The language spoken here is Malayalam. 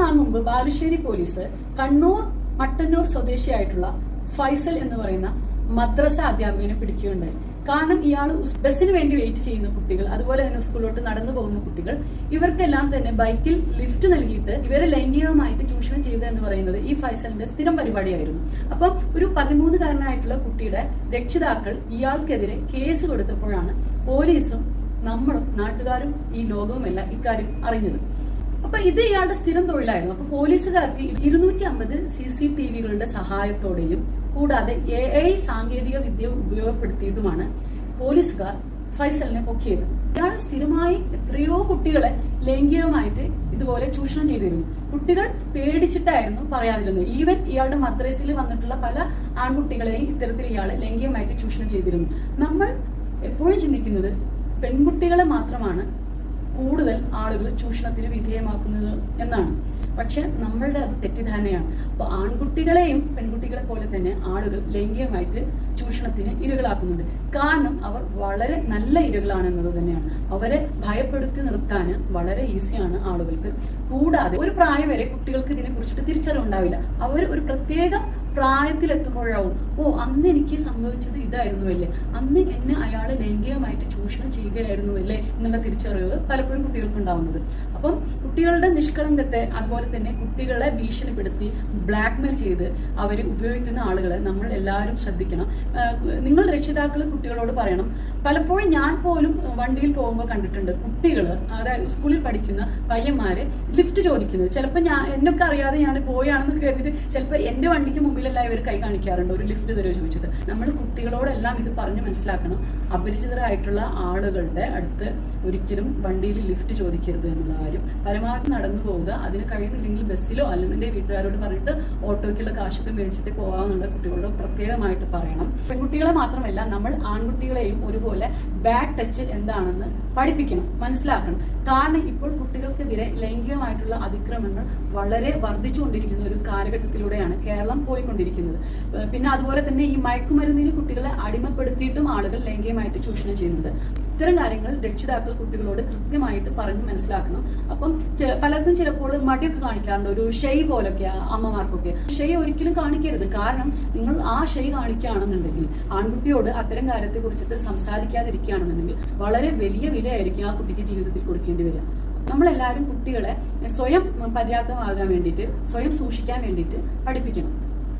നാൾ മുമ്പ് ബാലുശ്ശേരി പോലീസ് കണ്ണൂർ മട്ടന്നൂർ സ്വദേശിയായിട്ടുള്ള ഫൈസൽ എന്ന് പറയുന്ന മദ്രസ അധ്യാപകനെ പിടിക്കുകയുണ്ടായി. കാരണം ഇയാൾ ബസ്സിന് വേണ്ടി വെയിറ്റ് ചെയ്യുന്ന കുട്ടികൾ അതുപോലെ തന്നെ സ്കൂളിലോട്ട് നടന്നു പോകുന്ന കുട്ടികൾ ഇവർക്കെല്ലാം തന്നെ ബൈക്കിൽ ലിഫ്റ്റ് നൽകിയിട്ട് ഇവരെ ലൈംഗികമായിട്ട് ചൂഷണം ചെയ്യുക എന്ന് പറയുന്നത് ഈ ഫൈസലിന്റെ സ്ഥിരം പരിപാടിയായിരുന്നു. അപ്പം ഒരു പതിമൂന്നുകാരനായിട്ടുള്ള കുട്ടിയുടെ രക്ഷിതാക്കൾ ഇയാൾക്കെതിരെ കേസ് കൊടുത്തപ്പോഴാണ് പോലീസും നമ്മളും നാട്ടുകാരും ഈ ലോകവുമെല്ലാം ഇക്കാര്യം അറിഞ്ഞത്. അപ്പൊ ഇത് ഇയാളുടെ സ്ഥിരം തൊഴിലായിരുന്നു. അപ്പൊ പോലീസുകാർക്ക് ഇരുന്നൂറ്റി അമ്പത് സി സി ടി വികളുടെ സഹായത്തോടെയും കൂടാതെ എ ഐ സാങ്കേതിക വിദ്യ ഉപയോഗപ്പെടുത്തിയിട്ടുമാണ് പോലീസുകാർ ഫൈസലിനെ പൊക്കിയത്. ഇയാൾ സ്ഥിരമായി എത്രയോ കുട്ടികളെ ലൈംഗികമായിട്ട് ഇതുപോലെ ചൂഷണം ചെയ്തിരുന്നു. കുട്ടികൾ പേടിച്ചിട്ടായിരുന്നു പറയാതിരുന്നത്. ഈവൻ ഇയാളുടെ മദ്രസയിൽ വന്നിട്ടുള്ള പല ആൺകുട്ടികളെയും ഇത്തരത്തിൽ ഇയാളെ ലൈംഗികമായിട്ട് ചൂഷണം ചെയ്തിരുന്നു. നമ്മൾ എപ്പോഴും ചിന്തിക്കുന്നത് പെൺകുട്ടികളെ മാത്രമാണ് കൂടുതൽ ആളുകൾ ചൂഷണത്തിന് വിധേയമാക്കുന്നത് എന്നാണ്. പക്ഷെ നമ്മളുടെ അത് തെറ്റിദ്ധാരണയാണ്. അപ്പോൾ ആൺകുട്ടികളെയും പെൺകുട്ടികളെ പോലെ തന്നെ ആളുകൾ ലൈംഗികമായിട്ട് ചൂഷണത്തിന് ഇരകളാക്കുന്നുണ്ട്. കാരണം അവർ വളരെ നല്ല ഇരകളാണെന്നത് തന്നെയാണ്. അവരെ ഭയപ്പെടുത്തി നിർത്താൻ വളരെ ഈസിയാണ് ആളുകൾക്ക്. കൂടാതെ ഒരു പ്രായം വരെ കുട്ടികൾക്ക് ഇതിനെ കുറിച്ചിട്ട് തിരിച്ചറിവുണ്ടാവില്ല. അവർ ഒരു പ്രത്യേക പ്രായത്തിലെത്തുമ്പോഴാവും ഓ അന്ന് എനിക്ക് സംഭവിച്ചത് ഇതായിരുന്നു അല്ലേ അന്ന് എന്നെ അയാൾ ലൈംഗികമായിട്ട് ചൂഷണം ചെയ്യുകയായിരുന്നു അല്ലേ എന്നുള്ള തിരിച്ചറിവ് പലപ്പോഴും കുട്ടികൾക്ക് ഉണ്ടാവുന്നത് അപ്പം കുട്ടികളുടെ നിഷ്കളങ്കത്തെ അതുപോലെ തന്നെ കുട്ടികളെ ഭീഷണിപ്പെടുത്തി ബ്ലാക്ക്മെയിൽ ചെയ്ത് അവർ ഉപയോഗിക്കുന്ന ആളുകളെ നമ്മൾ എല്ലാവരും ശ്രദ്ധിക്കണം. നിങ്ങൾ രക്ഷിതാക്കൾ കുട്ടികളോട് പറയണം. പലപ്പോഴും ഞാൻ പോലും വണ്ടിയിൽ പോകുമ്പോൾ കണ്ടിട്ടുണ്ട് കുട്ടികൾ അതായത് സ്കൂളിൽ പഠിക്കുന്ന പയ്യന്മാരെ ലിഫ്റ്റ് ചോദിക്കുന്നത്. ചിലപ്പോൾ ഞാൻ എന്നൊക്കെ അറിയാതെ ഞാൻ പോയാണെന്ന് കരുതിയിട്ട് ചിലപ്പോൾ എന്റെ വണ്ടിക്ക് മുമ്പിലെല്ലാം ഇവർ കൈ കാണിക്കാറുണ്ട്. ഒരു ലിഫ്റ്റ് തരുമോ ചോദിച്ചത്. നമ്മൾ കുട്ടികളോടെല്ലാം ഇത് പറഞ്ഞ് മനസ്സിലാക്കണം. അപരിചിതരായിട്ടുള്ള ആളുകളുടെ അടുത്ത് ഒരിക്കലും വണ്ടിയിൽ ലിഫ്റ്റ് ചോദിക്കരുത് എന്നുള്ള കാര്യം. പരമാവധി നടന്നു പോവുക. അതിന് കഴിയുന്നില്ലെങ്കിൽ ബസ്സിലോ അല്ലെങ്കിൽ വീട്ടുകാരോട് പറഞ്ഞിട്ട് ഓട്ടോയ്ക്കുള്ള കാശൊക്കെ മേടിച്ചിട്ട് പോകാമെന്നുള്ള കുട്ടികളോട് പ്രത്യേകമായിട്ട് പറയണം. പെൺകുട്ടികളെ മാത്രമല്ല നമ്മൾ ആൺകുട്ടികളെയും ഒരുപോലെ ബാഡ് ടച്ച് എന്താണെന്ന് പഠിപ്പിക്കണം. മനസ്സിലാക്കണം. കാരണം ഇപ്പോൾ കുട്ടികൾക്കെതിരെ ലൈംഗികമായിട്ടുള്ള അതിക്രമങ്ങൾ വളരെ വർദ്ധിച്ചുകൊണ്ടിരിക്കുന്ന ഒരു കാലഘട്ടത്തിലൂടെയാണ് കേരളം പോയിക്കൊണ്ടിരിക്കുന്നത് പിന്നെ അതുപോലെ തന്നെ ഈ മയക്കുമരുന്നിന് കുട്ടികളെ അടിമപ്പെടുത്തിയിട്ടും ആളുകൾ ലൈംഗികമായിട്ട് ചൂഷണം ചെയ്യുന്നുണ്ട്. ഇത്തരം കാര്യങ്ങൾ രക്ഷിതാക്കൾ കുട്ടികളോട് കൃത്യമായിട്ട് പറഞ്ഞ് മനസ്സിലാക്കണം. അപ്പം പലർക്കും ചിലപ്പോൾ മടിയൊക്കെ കാണിക്കാറുണ്ട്. ഒരു ഷെയ് പോലൊക്കെ അമ്മമാർക്കൊക്കെ. ഷെയ് ഒരിക്കലും കാണിക്കരുത്. കാരണം നിങ്ങൾ ആ ഷെയ് കാണിക്കുകയാണെന്നുണ്ടെങ്കിൽ ആൺകുട്ടിയോട് അത്തരം കാര്യത്തെ കുറിച്ചിട്ട് സംസാരിക്കാതിരിക്കുകയാണെന്നുണ്ടെങ്കിൽ വളരെ വലിയ വിലയായിരിക്കും ആ കുട്ടിക്ക് ജീവിതത്തിൽ കൊടുക്കേണ്ടി വരിക. നമ്മളെല്ലാവരും കുട്ടികളെ സ്വയം പര്യാപ്തമാകാൻ വേണ്ടിയിട്ട് സ്വയം സൂക്ഷിക്കാൻ വേണ്ടിയിട്ട് പഠിപ്പിക്കണം.